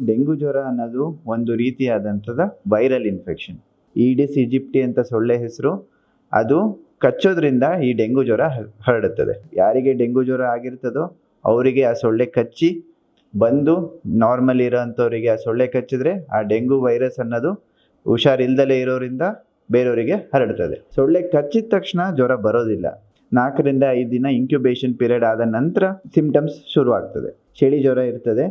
Dengue ಜ್ವರ ಅನ್ನೋದು ಒಂದು ರೀತಿಯಾದಂಥದ ವೈರಲ್ ಇನ್ಫೆಕ್ಷನ್ ಈಡಿಸ್ ಈಜಿಪ್ಟಿ ಅಂತ ಸೊಳ್ಳೆ ಹೆಸರು, ಅದು ಕಚ್ಚೋದ್ರಿಂದ ಈ ಡೆಂಗು ಜ್ವರ ಹರಡುತ್ತದೆ. ಯಾರಿಗೆ ಡೆಂಗು ಜ್ವರ ಆಗಿರ್ತದೋ ಅವರಿಗೆ ಆ ಸೊಳ್ಳೆ ಕಚ್ಚಿ, ಬಂದು ನಾರ್ಮಲ್ ಇರೋಂಥವ್ರಿಗೆ ಆ ಸೊಳ್ಳೆ ಕಚ್ಚಿದ್ರೆ ಆ ಡೆಂಗು ವೈರಸ್ ಅನ್ನೋದು ಹುಷಾರಿಲ್ದಲೇ ಇರೋರಿಂದ ಬೇರೆಯವರಿಗೆ ಹರಡ್ತದೆ. ಸೊಳ್ಳೆ ಕಚ್ಚಿದ ತಕ್ಷಣ ಜ್ವರ ಬರೋದಿಲ್ಲ. ನಾಲ್ಕರಿಂದ ಐದು ದಿನ ಇಂಕ್ಯುಬೇಷನ್ ಪೀರಿಯಡ್ ಆದ ನಂತರ ಸಿಂಪ್ಟಮ್ಸ್ ಶುರುವಾಗ್ತದೆ. ಚಳಿ ಜ್ವರ ಇರ್ತದೆ.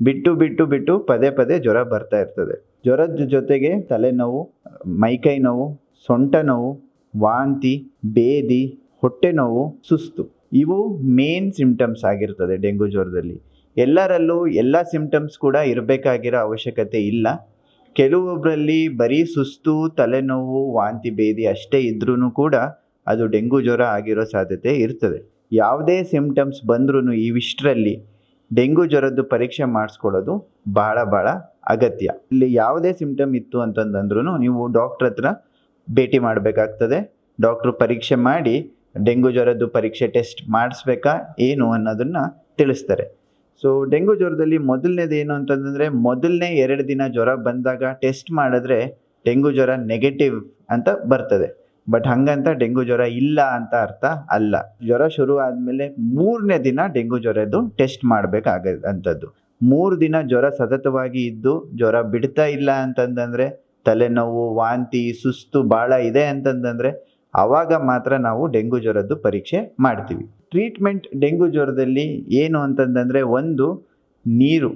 ಬಿಟ್ಟು ಬಿಟ್ಟು ಬಿಟ್ಟು ಪದೇ ಪದೇ ಜ್ವರ ಬರ್ತಾ ಇರ್ತದೆ. ಜ್ವರದ ಜೊತೆಗೆ ತಲೆನೋವು, ಮೈಕೈ ನೋವು, ಸೊಂಟ ನೋವು, ವಾಂತಿ, ಬೇದಿ, ಹೊಟ್ಟೆ ನೋವು, ಸುಸ್ತು. ಇವು ಮೇನ್ ಸಿಂಪ್ಟಮ್ಸ್ ಆಗಿರ್ತದೆ ಡೆಂಗು ಜ್ವರದಲ್ಲಿ. ಎಲ್ಲರಲ್ಲೂ ಎಲ್ಲ ಸಿಂಪ್ಟಮ್ಸ್ ಕೂಡ ಇರಬೇಕಾಗಿರೋ ಅವಶ್ಯಕತೆ ಇಲ್ಲ. ಕೆಲವೊಬ್ಬರಲ್ಲಿ ಬರೀ ಸುಸ್ತು, ತಲೆನೋವು, ವಾಂತಿ, ಬೇದಿ ಅಷ್ಟೇ ಇದ್ರೂ ಕೂಡ ಅದು ಡೆಂಗು ಜ್ವರ ಆಗಿರೋ ಸಾಧ್ಯತೆ ಇರ್ತದೆ. ಯಾವುದೇ ಸಿಂಪ್ಟಮ್ಸ್ ಬಂದ್ರೂ ಇವಿಷ್ಟರಲ್ಲಿ ಡೆಂಗು ಜ್ವರದ್ದು ಪರೀಕ್ಷೆ ಮಾಡಿಸ್ಕೊಳ್ಳೋದು ಬಹಳ ಬಹಳ ಅಗತ್ಯ. ಇಲ್ಲಿ ಯಾವುದೇ ಸಿಂಪ್ಟಮ್ ಇತ್ತು ಅಂತಂದ್ರೂ ನೀವು ಡಾಕ್ಟ್ರ್ ಹತ್ರ ಭೇಟಿ ಮಾಡಬೇಕಾಗ್ತದೆ. ಡಾಕ್ಟ್ರು ಪರೀಕ್ಷೆ ಮಾಡಿ ಡೆಂಗು ಜ್ವರದ್ದು ಪರೀಕ್ಷೆ ಟೆಸ್ಟ್ ಮಾಡಿಸ್ಬೇಕಾ, ಏನು ಅನ್ನೋದನ್ನು ತಿಳಿಸ್ತಾರೆ. ಸೊ ಡೆಂಗು ಜ್ವರದಲ್ಲಿ ಮೊದಲನೇದು ಏನು ಅಂತಂದರೆ, ಮೊದಲನೇ ಎರಡು ದಿನ ಜ್ವರ ಬಂದಾಗ ಟೆಸ್ಟ್ ಮಾಡಿದ್ರೆ ಡೆಂಗು ಜ್ವರ ನೆಗೆಟಿವ್ ಅಂತ ಬರ್ತದೆ. ಬಟ್ ಹಂಗಂತ ಡೆಂಗು ಜ್ವರ ಇಲ್ಲ ಅಂತ ಅರ್ಥ ಅಲ್ಲ. ಜ್ವರ ಶುರು ಆದಮೇಲೆ ಮೂರನೇ ದಿನ ಡೆಂಗು ಜ್ವರದ್ದು ಟೆಸ್ಟ್ ಮಾಡಬೇಕಾಗ ಅಂಥದ್ದು ಮೂರು ದಿನ ಜ್ವರ ಸತತವಾಗಿ ಇದ್ದು ಜ್ವರ ಬಿಡ್ತಾ ಇಲ್ಲ ಅಂತಂದ್ರೆ ತಲೆನೋವು, ವಾಂತಿ, ಸುಸ್ತು ಭಾಳ ಇದೆ ಅಂತಂದ್ರೆ ಆವಾಗ ಮಾತ್ರ ನಾವು ಡೆಂಗು ಜ್ವರದ್ದು ಪರೀಕ್ಷೆ ಮಾಡ್ತೀವಿ. ಟ್ರೀಟ್ಮೆಂಟ್ ಡೆಂಗು ಜ್ವರದಲ್ಲಿ ಏನು ಅಂತಂದ್ರೆ ಒಂದು ನೀರು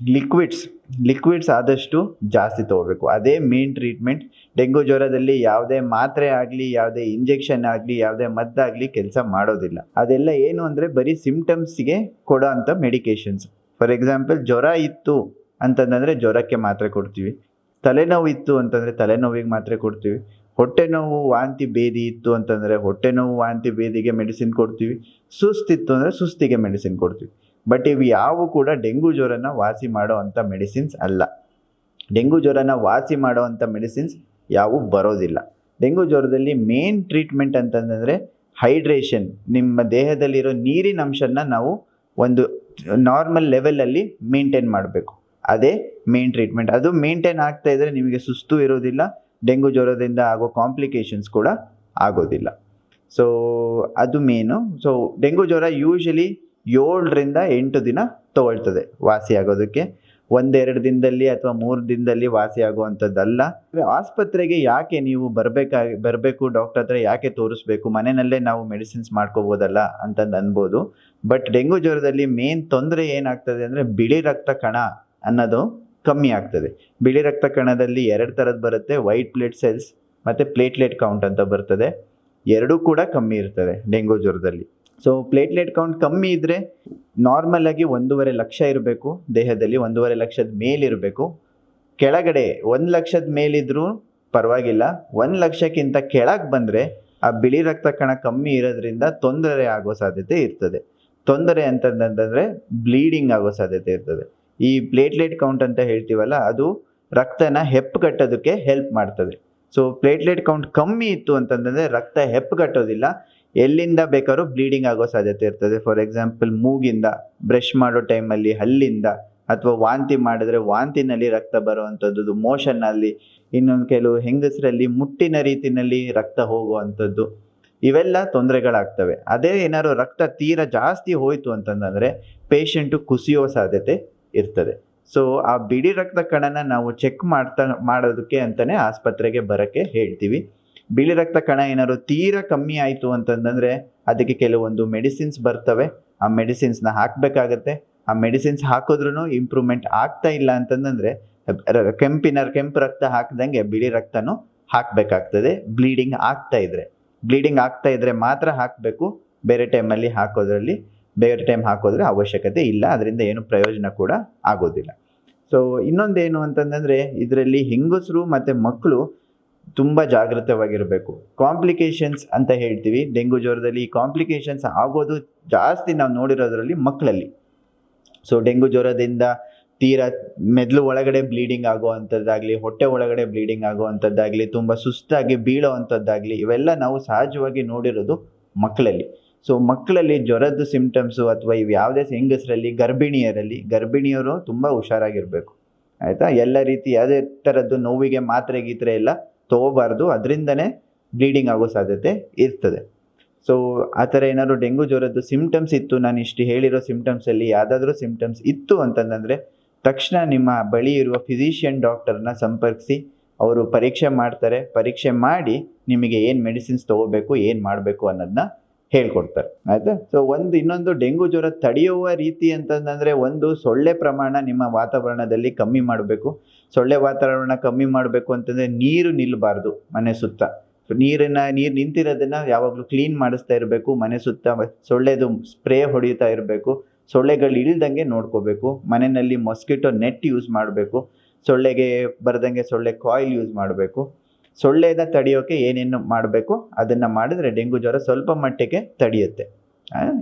ಲಿಕ್ವಿಡ್ಸ್ ಲಿಕ್ವಿಡ್ಸ್ ಆದಷ್ಟು ಜಾಸ್ತಿ ತೊಗೋಬೇಕು. ಅದೇ ಮೇನ್ ಟ್ರೀಟ್ಮೆಂಟ್ ಡೆಂಗು ಜ್ವರದಲ್ಲಿ ಯಾವುದೇ ಮಾತ್ರೆ ಆಗಲಿ, ಯಾವುದೇ ಇಂಜೆಕ್ಷನ್ ಆಗಲಿ, ಯಾವುದೇ ಮದ್ದಾಗಲಿ ಕೆಲಸ ಮಾಡೋದಿಲ್ಲ. ಅದೆಲ್ಲ ಏನು ಅಂದರೆ ಬರೀ ಸಿಮ್ಟಮ್ಸ್ಗೆ ಕೊಡೋ ಅಂಥ ಮೆಡಿಕೇಶನ್ಸ್ ಫಾರ್ ಎಕ್ಸಾಂಪಲ್ ಜ್ವರ ಇತ್ತು ಅಂತಂದರೆ ಜ್ವರಕ್ಕೆ ಮಾತ್ರೆ ಕೊಡ್ತೀವಿ. ತಲೆನೋವು ಇತ್ತು ಅಂತಂದರೆ ತಲೆನೋವಿಗೆ ಮಾತ್ರೆ ಕೊಡ್ತೀವಿ. ಹೊಟ್ಟೆ ನೋವು, ವಾಂತಿ ಬೇದಿ ಇತ್ತು ಅಂತಂದರೆ ಹೊಟ್ಟೆ ನೋವು, ವಾಂತಿ ಬೇದಿಗೆ ಮೆಡಿಸಿನ್ ಕೊಡ್ತೀವಿ. ಸುಸ್ತಿತ್ತು ಅಂದರೆ ಸುಸ್ತಿಗೆ ಮೆಡಿಸಿನ್ ಕೊಡ್ತೀವಿ. ಬಟ್ ಇವು ಯಾವು ಕೂಡ ಡೆಂಗು ಜ್ವರನ ವಾಸಿ ಮಾಡೋ ಅಂಥ ಮೆಡಿಸಿನ್ಸ್ ಅಲ್ಲ. ಡೆಂಗು ಜ್ವರನ ವಾಸಿ ಮಾಡೋ ಅಂಥ ಮೆಡಿಸಿನ್ಸ್ ಯಾವು ಬರೋದಿಲ್ಲ. ಡೆಂಗು ಜ್ವರದಲ್ಲಿ ಮೇನ್ ಟ್ರೀಟ್ಮೆಂಟ್ ಅಂತಂದರೆ ಹೈಡ್ರೇಷನ್ ನಿಮ್ಮ ದೇಹದಲ್ಲಿರೋ ನೀರಿನ ಅಂಶನ ನಾವು ಒಂದು ನಾರ್ಮಲ್ ಲೆವೆಲಲ್ಲಿ ಮೇಂಟೈನ್ ಮಾಡಬೇಕು. ಅದೇ ಮೇನ್ ಟ್ರೀಟ್ಮೆಂಟ್ ಅದು ಮೇಂಟೈನ್ ಆಗ್ತಾ ಇದ್ದರೆ ನಿಮಗೆ ಸುಸ್ತು ಇರೋದಿಲ್ಲ, ಡೆಂಗು ಜ್ವರದಿಂದ ಆಗೋ ಕಾಂಪ್ಲಿಕೇಶನ್ಸ್ ಕೂಡ ಆಗೋದಿಲ್ಲ. ಸೊ ಅದು ಮೇನು ಸೊ ಡೆಂಗು ಜ್ವರ ಯೂಶಲಿ ಏಳರಿಂದ ಎಂಟು ದಿನ ತಗೊಳ್ತದೆ ವಾಸಿ ಆಗೋದಕ್ಕೆ ಒಂದೆರಡು ದಿನದಲ್ಲಿ ಅಥವಾ ಮೂರು ದಿನದಲ್ಲಿ ವಾಸಿ ಆಗುವಂಥದ್ದಲ್ಲ ಆಸ್ಪತ್ರೆಗೆ ಯಾಕೆ ನೀವು ಬರಬೇಕಾಗಿ ಬರಬೇಕು, ಡಾಕ್ಟರ್ ಹತ್ರ ಯಾಕೆ ತೋರಿಸ್ಬೇಕು? ಮನೆಯಲ್ಲೇ ನಾವು ಮೆಡಿಸಿನ್ಸ್ ಮಾಡ್ಕೋಬೋದಲ್ಲ ಅಂತಂದು ಅನ್ಬೋದು. ಬಟ್ ಡೆಂಗು ಜ್ವರದಲ್ಲಿ ಮೇನ್ ತೊಂದರೆ ಏನಾಗ್ತದೆ ಅಂದರೆ ಬಿಳಿ ರಕ್ತ ಕಣ ಅನ್ನೋದು ಕಮ್ಮಿ ಆಗ್ತದೆ. ಬಿಳಿ ರಕ್ತ ಕಣದಲ್ಲಿ ಎರಡು ಥರದ್ದು ಬರುತ್ತೆ. ವೈಟ್ ಪ್ಲೇಟ್ ಸೆಲ್ಸ್ ಮತ್ತು ಪ್ಲೇಟ್ಲೆಟ್ ಕೌಂಟ್ ಅಂತ ಬರ್ತದೆ. ಎರಡೂ ಕೂಡ ಕಮ್ಮಿ ಇರ್ತದೆ ಡೆಂಗು ಜ್ವರದಲ್ಲಿ. ಸೊ ಪ್ಲೇಟ್ಲೆಟ್ ಕೌಂಟ್ ಕಮ್ಮಿ ಇದ್ದರೆ ನಾರ್ಮಲ್ ಆಗಿ ಒಂದೂವರೆ ಲಕ್ಷ ಇರಬೇಕು, ದೇಹದಲ್ಲಿ ಒಂದೂವರೆ ಲಕ್ಷದ ಮೇಲಿರಬೇಕು ಕೆಳಗಡೆ ಒಂದು ಲಕ್ಷದ ಮೇಲಿದ್ರೂ ಪರವಾಗಿಲ್ಲ. ಒಂದು ಲಕ್ಷಕ್ಕಿಂತ ಕೆಳಗೆ ಬಂದರೆ ಆ ಬಿಳಿ ರಕ್ತ ಕಣ ಕಮ್ಮಿ ಇರೋದ್ರಿಂದ ತೊಂದರೆ ಆಗೋ ಸಾಧ್ಯತೆ ಇರ್ತದೆ. ತೊಂದರೆ ಅಂತಂದ್ರೆ ಬ್ಲೀಡಿಂಗ್ ಆಗೋ ಸಾಧ್ಯತೆ ಇರ್ತದೆ. ಈ ಪ್ಲೇಟ್ಲೆಟ್ ಕೌಂಟ್ ಅಂತ ಹೇಳ್ತೀವಲ್ಲ, ಅದು ರಕ್ತನ ಹೆಪ್ಪುಗಟ್ಟೋದಕ್ಕೆ ಹೆಲ್ಪ್ ಮಾಡ್ತದೆ. ಸೊ ಪ್ಲೇಟ್ಲೆಟ್ ಕೌಂಟ್ ಕಮ್ಮಿ ಇತ್ತು ಅಂತಂದರೆ ರಕ್ತ ಹೆಪ್ಪುಗಟ್ಟೋದಿಲ್ಲ ಎಲ್ಲಿಂದ ಬೇಕಾದ್ರೂ ಬ್ಲೀಡಿಂಗ್ ಆಗೋ ಸಾಧ್ಯತೆ ಇರ್ತದೆ. ಫಾರ್ ಎಕ್ಸಾಂಪಲ್ ಮೂಗಿಂದ ಬ್ರಷ್ ಮಾಡೋ ಟೈಮಲ್ಲಿ ಹಲ್ಲಿಂದ, ಅಥವಾ ವಾಂತಿ ಮಾಡಿದ್ರೆ ವಾಂತಿನಲ್ಲಿ ರಕ್ತ ಬರುವಂಥದ್ದು ಮೋಷನ್ನಲ್ಲಿ ಇನ್ನೊಂದು ಕೆಲವು ಹೆಂಗಸರಲ್ಲಿ ಮುಟ್ಟಿನ ರೀತಿಯಲ್ಲಿ ರಕ್ತ ಹೋಗುವಂಥದ್ದು ಇವೆಲ್ಲ ತೊಂದರೆಗಳಾಗ್ತವೆ. ಅದೇ ಏನಾದ್ರು ರಕ್ತ ತೀರ ಜಾಸ್ತಿ ಹೋಯಿತು ಅಂತಂದರೆ ಪೇಷಂಟು ಕುಸಿಯೋ ಸಾಧ್ಯತೆ ಇರ್ತದೆ. ಸೊ ಆ ಬಿಡಿ ರಕ್ತ ಕಣನ ನಾವು ಚೆಕ್ ಮಾಡ್ತಾ, ಮಾಡೋದಕ್ಕೆ ಅಂತಲೇ ಆಸ್ಪತ್ರೆಗೆ ಬರೋಕ್ಕೆ ಹೇಳ್ತೀವಿ. ಬಿಳಿ ರಕ್ತ ಕಣ ಏನಾದ್ರು ತೀರಾ ಕಮ್ಮಿ ಆಯಿತು ಅಂತಂದರೆ ಅದಕ್ಕೆ ಕೆಲವೊಂದು ಮೆಡಿಸಿನ್ಸ್ ಬರ್ತವೆ. ಆ ಮೆಡಿಸಿನ್ಸ್ನ ಹಾಕಬೇಕಾಗತ್ತೆ. ಆ ಮೆಡಿಸಿನ್ಸ್ ಹಾಕಿದ್ರೂ ಇಂಪ್ರೂವ್ಮೆಂಟ್ ಆಗ್ತಾ ಇಲ್ಲ ಅಂತಂದರೆ ಕೆಂಪಿನ ಕೆಂಪು ರಕ್ತ ಹಾಕ್ದಂಗೆ ಬಿಳಿ ರಕ್ತನೂ ಹಾಕಬೇಕಾಗ್ತದೆ. ಬ್ಲೀಡಿಂಗ್ ಆಗ್ತಾ ಇದ್ರೆ. ಬ್ಲೀಡಿಂಗ್ ಆಗ್ತಾ ಇದ್ರೆ ಮಾತ್ರ ಹಾಕಬೇಕು. ಬೇರೆ ಟೈಮಲ್ಲಿ ಹಾಕೋದ್ರಲ್ಲಿ, ಬೇರೆ ಟೈಮ್ ಹಾಕೋದ್ರೆ ಅವಶ್ಯಕತೆ ಇಲ್ಲ. ಅದರಿಂದ ಏನು ಪ್ರಯೋಜನ ಕೂಡ ಆಗೋದಿಲ್ಲ. ಸೊ ಇನ್ನೊಂದೇನು ಅಂತಂದರೆ ಇದರಲ್ಲಿ ಹೆಂಗಸರು ಮತ್ತು ಮಕ್ಕಳು ತುಂಬ ಜಾಗೃತವಾಗಿರಬೇಕು. ಕಾಂಪ್ಲಿಕೇಶನ್ಸ್ ಅಂತ ಹೇಳ್ತೀವಿ. ಡೆಂಗು ಜ್ವರದಲ್ಲಿ ಕಾಂಪ್ಲಿಕೇಶನ್ಸ್ ಆಗೋದು ಜಾಸ್ತಿ ನಾವು ನೋಡಿರೋದ್ರಲ್ಲಿ ಮಕ್ಕಳಲ್ಲಿ ಸೊ ಡೆಂಗು ಜ್ವರದಿಂದ ತೀರ ಮೆದುಳು ಒಳಗಡೆ ಬ್ಲೀಡಿಂಗ್ ಆಗುವಂಥದ್ದಾಗಲಿ, ಹೊಟ್ಟೆ ಒಳಗಡೆ ಬ್ಲೀಡಿಂಗ್ ಆಗುವಂಥದ್ದಾಗಲಿ, ತುಂಬ ಸುಸ್ತಾಗಿ ಬೀಳೋ ಅಂಥದ್ದಾಗಲಿ ಇವೆಲ್ಲ ನಾವು ಸಹಜವಾಗಿ ನೋಡಿರೋದು ಮಕ್ಕಳಲ್ಲಿ ಸೊ ಮಕ್ಕಳಲ್ಲಿ ಜ್ವರದ ಸಿಂಪ್ಟಮ್ಸು ಅಥವಾ ಇವು ಯಾವುದೇ ಹೆಂಗಸರಲ್ಲಿ, ಗರ್ಭಿಣಿಯರಲ್ಲಿ, ಗರ್ಭಿಣಿಯರು ತುಂಬ ಹುಷಾರಾಗಿರಬೇಕು. ಆಯಿತಾ? ಎಲ್ಲ ರೀತಿ ಯಾವುದೇ ಥರದ್ದು ನೋವಿಗೆ ಮಾತ್ರೆ ಗೀತ್ರೆ ಎಲ್ಲ ತೊಗೋಬಾರ್ದು, ಅದರಿಂದನೇ ಬ್ಲೀಡಿಂಗ್ ಆಗೋ ಸಾಧ್ಯತೆ ಇರ್ತದೆ. ಸೊ ಆ ಥರ ಏನಾದರೂ ಡೆಂಗು ಜ್ವರದ್ದು ಸಿಮ್ಟಮ್ಸ್ ಇತ್ತು, ನಾನು ಇಷ್ಟು ಹೇಳಿರೋ ಸಿಮ್ಟಮ್ಸಲ್ಲಿ ಯಾವುದಾದ್ರೂ ಸಿಮ್ಟಮ್ಸ್ ಇತ್ತು ಅಂತಂದರೆ ತಕ್ಷಣ ನಿಮ್ಮ ಬಳಿ ಇರುವ ಫಿಸಿಷಿಯನ್ ಡಾಕ್ಟರ್ನ ಸಂಪರ್ಕಿಸಿ, ಅವರು ಪರೀಕ್ಷೆ ಮಾಡ್ತಾರೆ. ಪರೀಕ್ಷೆ ಮಾಡಿ ನಿಮಗೆ ಏನು ಮೆಡಿಸಿನ್ಸ್ ತೊಗೋಬೇಕು, ಏನು ಮಾಡಬೇಕು ಅನ್ನೋದನ್ನ ಹೇಳ್ಕೊಡ್ತಾರೆ. ಆಯಿತಾ? ಸೊ ಒಂದು ಇನ್ನೊಂದು ಡೆಂಗು ಜ್ವರ ತಡೆಯುವ ರೀತಿ ಅಂತಂದರೆ ಒಂದು ಸೊಳ್ಳೆ ಪ್ರಮಾಣ ನಿಮ್ಮ ವಾತಾವರಣದಲ್ಲಿ ಕಮ್ಮಿ ಮಾಡಬೇಕು. ಸೊಳ್ಳೆ ವಾತಾವರಣ ಕಮ್ಮಿ ಮಾಡಬೇಕು ಅಂತಂದರೆ ನೀರು ನಿಲ್ಲಬಾರ್ದು, ಮನೆ ಸುತ್ತ. ನೀರನ್ನ ನೀರು ನಿಂತಿರೋದನ್ನ ಯಾವಾಗಲೂ ಕ್ಲೀನ್ ಮಾಡಿಸ್ತಾ ಇರಬೇಕು, ಮನೆ ಸುತ್ತ ಸೊಳ್ಳೆದು ಸ್ಪ್ರೇ ಹೊಡಿತಾ ಇರಬೇಕು. ಸೊಳ್ಳೆಗಳು ಇಳ್ದಂಗೆ ನೋಡ್ಕೋಬೇಕು, ಮನೆಯಲ್ಲಿ ಮೊಸ್ಕಿಟೋ ನೆಟ್ ಯೂಸ್ ಮಾಡಬೇಕು. ಸೊಳ್ಳೆಗೆ ಬರದಂಗೆ ಸೊಳ್ಳೆ ಕಾಯಿಲ್ ಯೂಸ್ ಮಾಡಬೇಕು. ಸೊಳ್ಳೆನ ತಡೆಯೋಕೆ ಏನೇನು ಮಾಡಬೇಕು? ಅದನ್ನು ಮಾಡಿದ್ರೆ ಡೆಂಗು ಜ್ವರ ಸ್ವಲ್ಪ ಮಟ್ಟಿಗೆ ತಡೆಯುತ್ತೆ.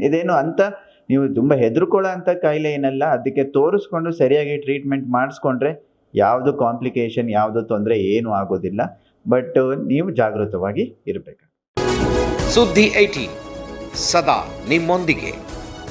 ಇದೇನು ಅಂತ ನೀವು ತುಂಬ ಹೆದರ್ಕೊಳ್ಳೋ ಅಂಥ ಕಾಯಿಲೆ ಏನಲ್ಲ, ಅದಕ್ಕೆ ತೋರಿಸ್ಕೊಂಡು ಸರಿಯಾಗಿ ಟ್ರೀಟ್ಮೆಂಟ್ ಮಾಡಿಸ್ಕೊಂಡ್ರೆ ಯಾವುದು ಕಾಂಪ್ಲಿಕೇಶನ್ ಯಾವುದು ತೊಂದರೆ ಏನೂ ಆಗೋದಿಲ್ಲ. ಬಟ್ ನೀವು ಜಾಗೃತವಾಗಿ ಇರಬೇಕು ಸುದ್ದಿ ಐಟಿ ಸದಾ ನಿಮ್ಮೊಂದಿಗೆ.